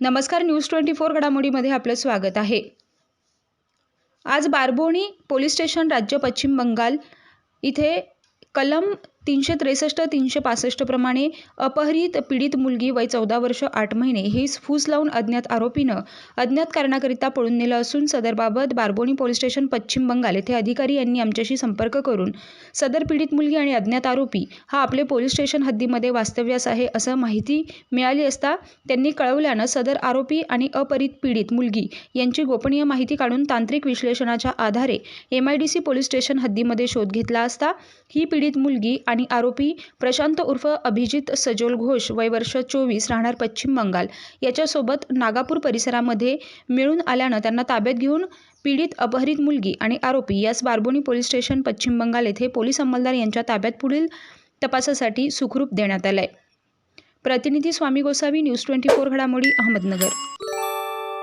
नमस्कार news twenty four घडामोडीमध्ये आपलं स्वागत आहे. आज बारबोणी पोलीस स्टेशन राज्य पश्चिम बंगाल इथे कलम तीनशे त्रेसष्ट तीनशे पासष्टप्रमाणे अपहरित पीडित मुलगी वय चौदा वर्ष आठ महिने ही फूस लावून अज्ञात आरोपीनं अज्ञात कारणाकरिता पळून नेलं असून सदरबाबत बारबोणी पोलीस स्टेशन पश्चिम बंगाल येथे अधिकारी यांनी आमच्याशी संपर्क करून सदर पीडित मुलगी आणि अज्ञात आरोपी हा आपले पोलीस स्टेशन हद्दीमध्ये वास्तव्यास आहे असं माहिती मिळाली असता त्यांनी कळवल्यानं सदर आरोपी आणि अपरित पीडित मुलगी यांची गोपनीय माहिती काढून तांत्रिक विश्लेषणाच्या आधारे M I D C police station हद्दीमध्ये शोध घेतला असता ही पीडित मुलगी आणि आरोपी प्रशांत उर्फ अभिजित सजोल घोष वय वर्ष चोवीस राहणार पश्चिम बंगाल. याच्यासोबत नागापूर परिसरामध्ये मिळून आल्यानं त्यांना ताब्यात घेऊन पीडित अपहरित मुलगी आणि आरोपी यास बारबोनी पोलीस स्टेशन पश्चिम बंगाल येथे पोलीस अंमलदार यांच्या ताब्यात पुढील तपासासाठी सुखरूप देण्यात आलं आहे प्रतिनिधी Swami Gosavi news twenty four घडामोडी अहमदनगर.